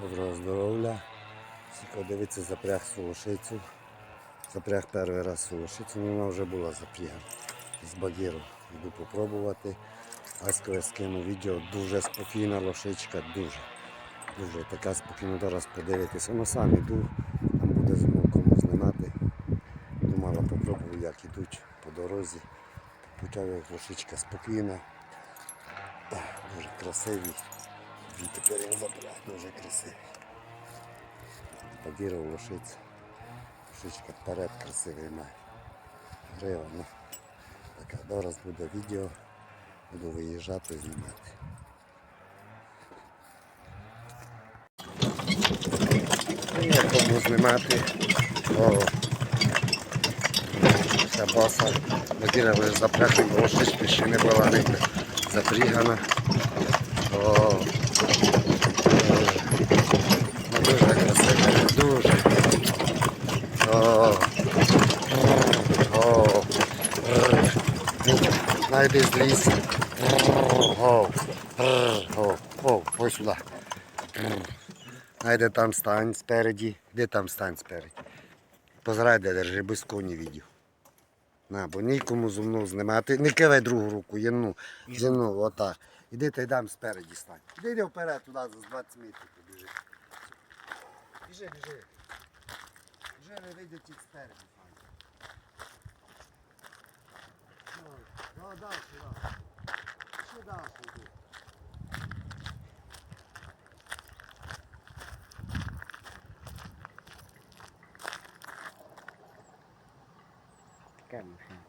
Доброго здоров'я. Сіко дивиться запряг сулошицю. Запряг перший раз сулошицю, ну вона вже була запрягана з багіру. Йду попробувати. Ласково скину відео. Дуже спокійна лошичка, дуже. Дуже така спокійна. Зараз подивитися. Ну сам іду, там буде знову кому знімати. Думала, попробую, як ідуть по дорозі. Почав як лошичка спокійна. Дуже красиві. І тепер він запряг дуже красивий. Багіра лошиця. Лошичка вперед красивий має. Грива, ну. Така, зараз буде відео. Буду виїжджати знімати. І кому знімати. О, Ця баса. Багіра вже запрягана, лошичка ще не була не запрягана. О, Ну, Дуже красиво, дуже. О, о, р. Ну, Найди з лісу. Ось сюди. Найде там стань спереді. Де там стань спереді? Позирай, де держи, без коні відео. На, бо нікому зо мною знімати. Не кивай другу руку, єдну, єдну, отак. Іди та й дам спереді стань. Іди йди вперед туди за 20 метрів побіжи. Біжи, біжи. Вже не вийде тільки спереді. Фаня. Ой, Да, далі, далі. Ще далі йди. Така машина.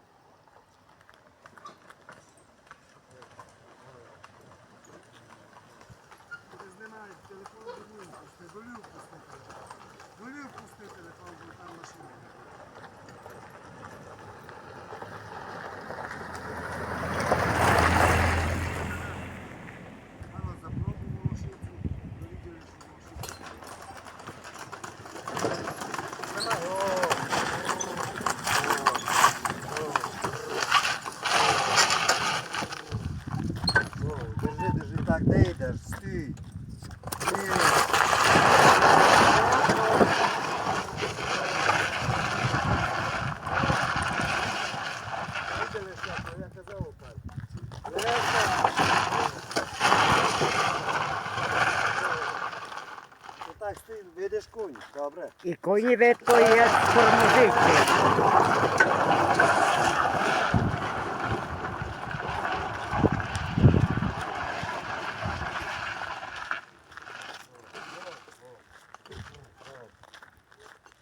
Ти знімаєш телефон, долю пусти, долю пусти телефон. Долю пусти телефон, бо там машина. Мало запробував лошицю, довідали, що лошиця. Давай, о, о, о, держи, держи, так, де йдеш, стій. Стій. Видели, що я казав, опаль. Отак стій, видиш коні, добре. І коні видко як тормозити.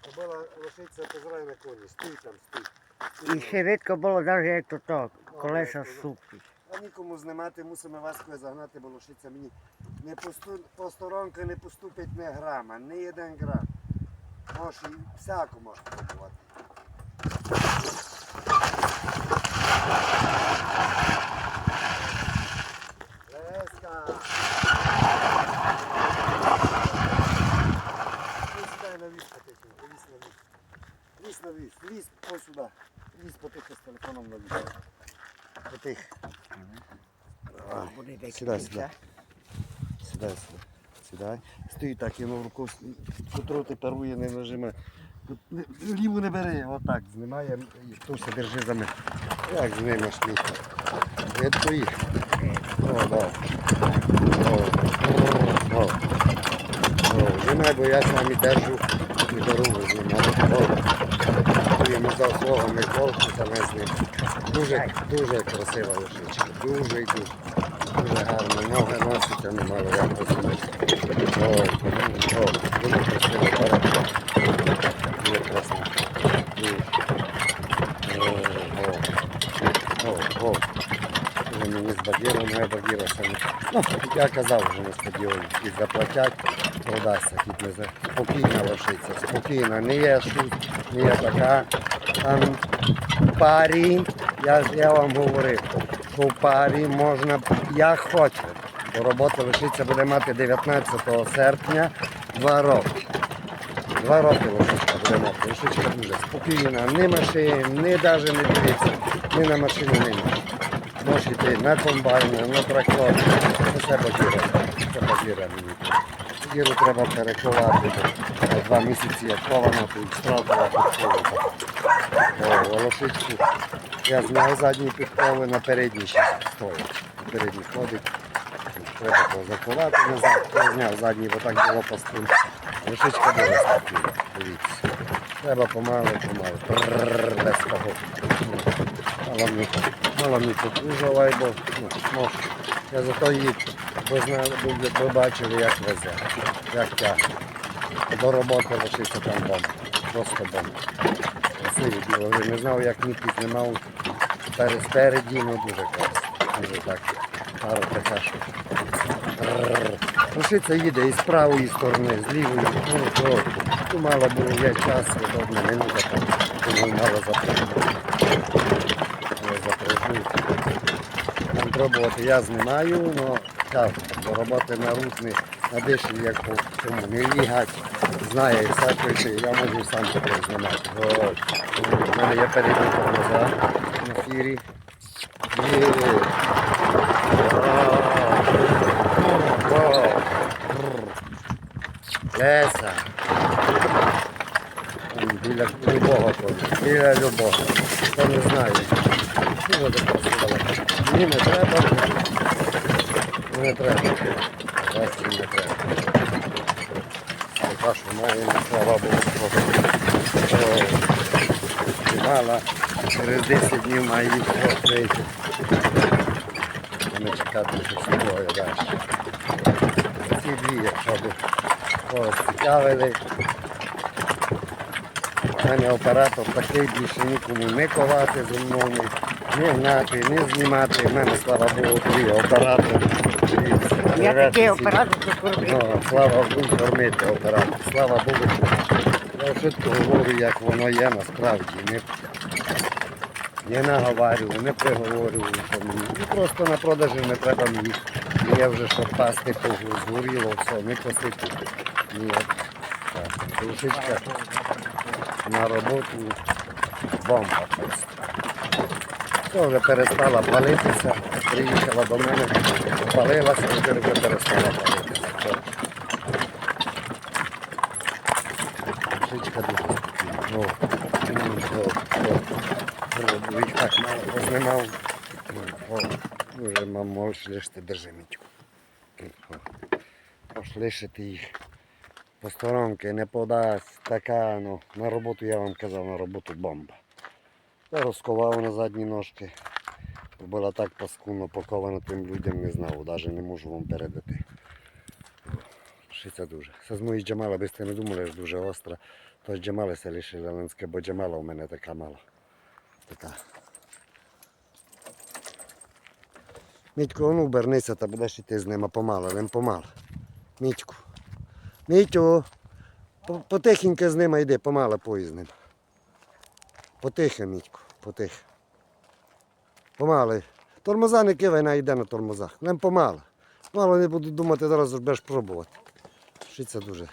То була лошиця позирай на коні, стій там, стій. І ще видко було навіть як то так, колеса супі. А нікому знімати, мусимо вас загнати, бо лошиця мені не посту... посторонка не поступить не грама, не один грам. Може всяку може побувати. Леська! Ну, на віз потихеньку, лізь на віз. Лізь на віз, лізь ось сюди. Лізь потихо з телефоном на віз. Потихо. Давай. Сідай, сідай. Сідай, сідай. Стій так, я на руку, котру ти парує, не нажимай. Ліву не бери, отак, знімає, і туся держи за мене. Як знімеш місце? Я твої. О, да. О, о, о. Знімай, бо я сам і держу, і беру, знімаю. Дякуємо за слово, ми волку та ми з ним. Дуже, дуже красива лошичка, дуже дуже. Дуже гарно, ноги носить, а не мало як розуміти. О, дуже я казав вже не сподіваюся, і заплатять, продасться, хід не за. Спокійна лошиця, спокійна, не є щось, не є така. Там парі, я, я вам говорив, в парі можна як хочете. Бо робота лишиться буде мати 19 серпня два роки. Два роки лошичка буде мати. Лошичка дуже спокійна, ні машин, ні навіть не дивиться, ні на машину не йде. Може йти на комбайні, на трактор. Це базіра. Це базіра мені. Сіру треба переховати. Два місяці як хована, то і стратила лошичку я зняв задні підкови, на передні ще стоять. Передні ходить. Треба позакувати назад. Я зняв задні, бо так було пастун. Лошичка дуже спокійна. Дивіться. Треба помалу, помалу. Без того. Мало мені, мало мені покружувай, бо ну. Я зато її ви бачили, як везе, як тягне. До роботи лишиться там бомба. Просто бомба. Красиві. Вже не знав, як ніхто знімав спереді, ну дуже класно. Дуже так. Пара така, що. Трррр. Їде і з правої сторони, з лівої. Ну, то, то мало було є час, одна минута, тому мало запрягати. Там пробувати я знімаю, але так, до роботи на не надиші, як по цьому, не лігать. Знає, все пише, я можу сам тепер знімати. У мене є передні тормоза на фірі. Леса. Біля любого ходить. Біля любого. Хто не знає. Мені не треба. Не треба. Власне не треба. Така маємо, слава Богу, просто. Мала. Через 10 днів має їх прийти. Не чекати, що сьогодні далі. Ці дві, якщо б когось цікавили. Мене оператор такий більше нікому не ковати зі мною, не гнати, не знімати. У мене, слава Богу, дві оператор. Я такий оператор, що. Ну, слава Богу, кормити оператор. Слава Богу. Я швидко говорю, як воно є насправді. Не, не наговарюю, не приговорюю. мені. Ну, просто на продажі не треба мені. Є вже що пасти згоріло, все, не косити. Ні. Так, Душечка на роботу бомба просто. Все, вже перестала палитися, приїхала до мене, палилася, і вже перестала палитися. Душечка дуже. Ну, Їх так мало познімав. Вже можеш лишити, держи мітьку. Можеш лишити їх по сторонки не подасть, така, ну, на роботу я вам казав, на роботу бомба. Я розковав на задні ножки. Була так паскудно пакована тим людям, не знав, навіть не можу вам передати. Шиця дуже. Це з моєї джамала, би не думали, що дуже остра. То джамали се лишили ленське, бо джамала у мене така мала. Така. Мітько, ну обернися та будеш іти з ними помало, ним помало. Мітьку. Мітю, по- з ними йди, помало пой з ним. Потихе, Мітьку, потихе. Помало. Тормоза не кивай, на йде на тормозах. Ним помало. Мало не буду думати, зараз будеш пробувати. Шиться дуже.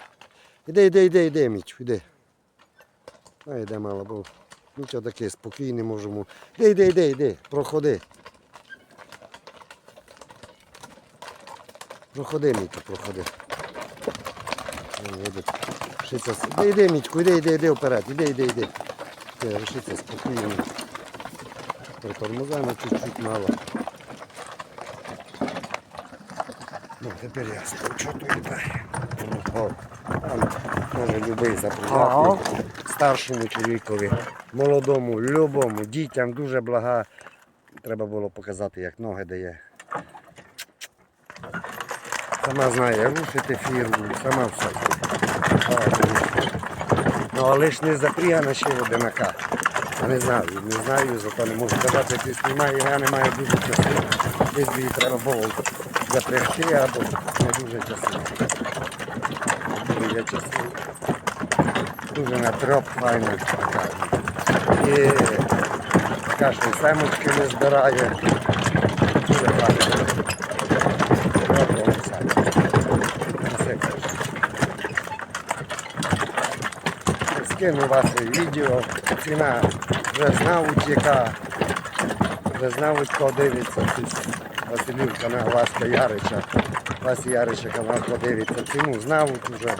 Іди, іди, іди, іди, Мітю, іди. А йде мало, бо нічого таке, спокійний можемо. Іди, іди, іди, іди, проходи. Проходи, Мітю, проходи. Іди, іди, Мітьку, іди, іди, іди вперед, іди, іди, іди. Ти, Лишиться спокійно. Тормозами чуть-чуть мало. Ну, тепер я скочу туди. О, Там може любий запрягати. Старшому чоловікові, молодому, любому, дітям дуже блага. Треба було показати, як ноги дає. Сама знає рушити фірму, сама все. Ну, але ж не запрягана ще одинака. Я не знаю, не знаю, зато не можу казати, ти знімає, я не маю дуже часу. Десь би її треба було запрягти, або не дуже часу. Дуже часу. Дуже на трьох файно така. І така, що семочки не збирає. Дуже файно. Добре, скину ваше відео. Ціна вже знають яка. Вже знають, хто дивиться. Тут Василівка на Гласка Ярича. Васі Ярича канал подивиться ціну, знав вже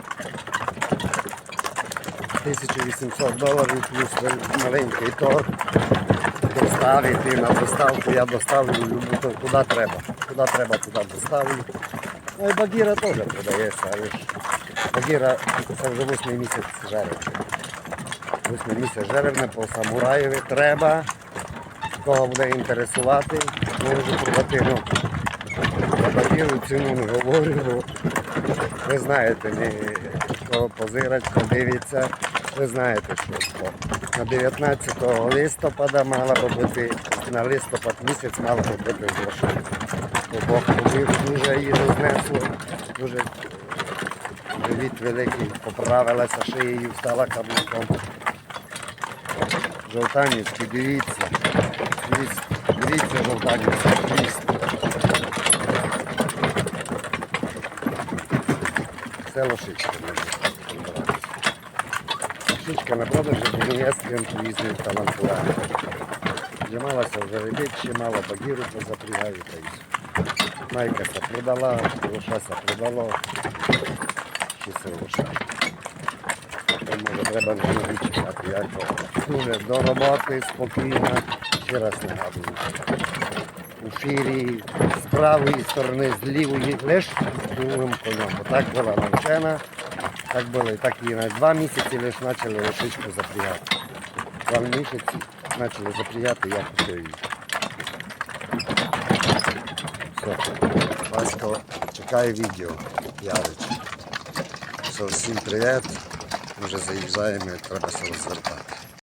1800 доларів плюс маленький торг. Доставити на доставку, я доставлю куди треба. Куди треба, туди доставлю. Ну і Багіра теж продається, але ж Багіра це вже восьмий місяць жеребне. Восьмий місяць жеребне по самураєві треба. Кого буде інтересувати, можу продати. Ну, за ціну не говорю, бо ви знаєте, хто позирать, дивиться, ви знаєте, що на 19 листопада мала би бути, на листопад місяць мала би бути зрошена. Бо Бог побив, дуже її рознесло, дуже живіт великий, поправилася шиєю, стала каблуком. Жовтанівський, дивіться, дивіться, жовтанівський, дивіться. Село Шичка. Шичка на продажі Богоєвським туїзмі талантування. Займалася вже рибичі, мало багіру позапрягаю та й все. Майкаса продала, лошася продало, чи це лоша. Треба не відчувати, як суне до роботи спокійно, ще раз нагадую. У фірі з правої сторони, з лівої, лише з другим. Бо так була навчена, так було і так і на два місяці лише почали лошичку запрягати. Два місяці почали запрягати, я купив її. Все. Васько чекає відео, Ярич. Всім привіт. Вже заїжджаємо, треба се розвертати.